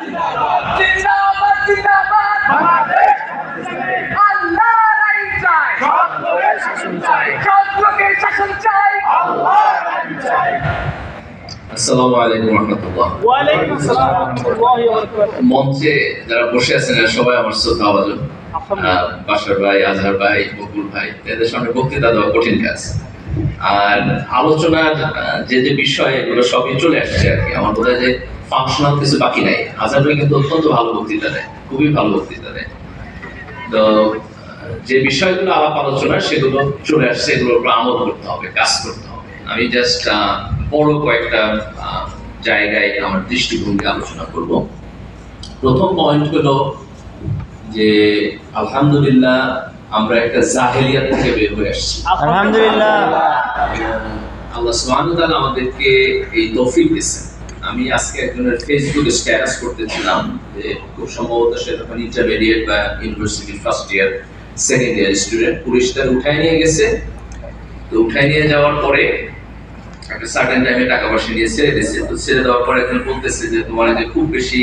জিন্দাবাদ জিন্দাবাদ। আল্লাহ রাই চাই। সব লোকের শাসন চাই। আসসালামু আলাইকুম রহমতুল্লাহ। ওয়ালাইকুম আসসালাম ওয়া রাহমাতুল্লাহি ওয়া বারাকাতুহু মঞ্চে যারা বসে আছেন সবাই আমার শ্রদ্ধা ভাজন বাসার ভাই আজহার ভাই বকুল ভাই এদের সামনে বক্তৃতা দেওয়া কঠিন কাজ। আর আলোচনার যে যে বিষয় এগুলো সবই চলে আসছে আর কি। আমার বোধ হয় যে ফাংশনাল কিছু বাকি নাই। আজহার ভাই কিন্তু অত্যন্ত ভালো বক্তৃতা দেয় খুবই ভালো বক্তৃতা দেয়। তো যে বিষয়গুলো আলাপ আলোচনা সেগুলো চলে আসছে এগুলোর উপর আমল করতে হবে কাজ করতে হবে। আমি জাস্ট বড় কয়েকটা জায়গায় আমার দৃষ্টিভঙ্গি আলোচনা করব। প্রথম পয়েন্ট হলো যে আলহামদুলিল্লাহ আমরা একটা জাহেলিয়াত থেকে বের হয়ে আসছি। আলহামদুলিল্লাহ। আল্লাহ সুবহানাহু ওয়া তাআলা আমাদেরকে এই তৌফিক দিয়েছেন। আমি আজকে একজনের ফেসবুকে স্ট্যাটাস করতেছিলাম যে খুব সম্ভবত সে তখন ইন্টারমিডিয়েট বা university first year second year student police তার উঠায় নিয়ে গেছে। তো উঠায় নিয়ে যাওয়ার পরে একটা সার্টেন টাইমে টাকা পয়সা নিয়ে ছেড়ে দিয়েছে। তো ছেড়ে দেওয়ার পরে একজন বলতেছে যে, তোমার যে খুব বেশি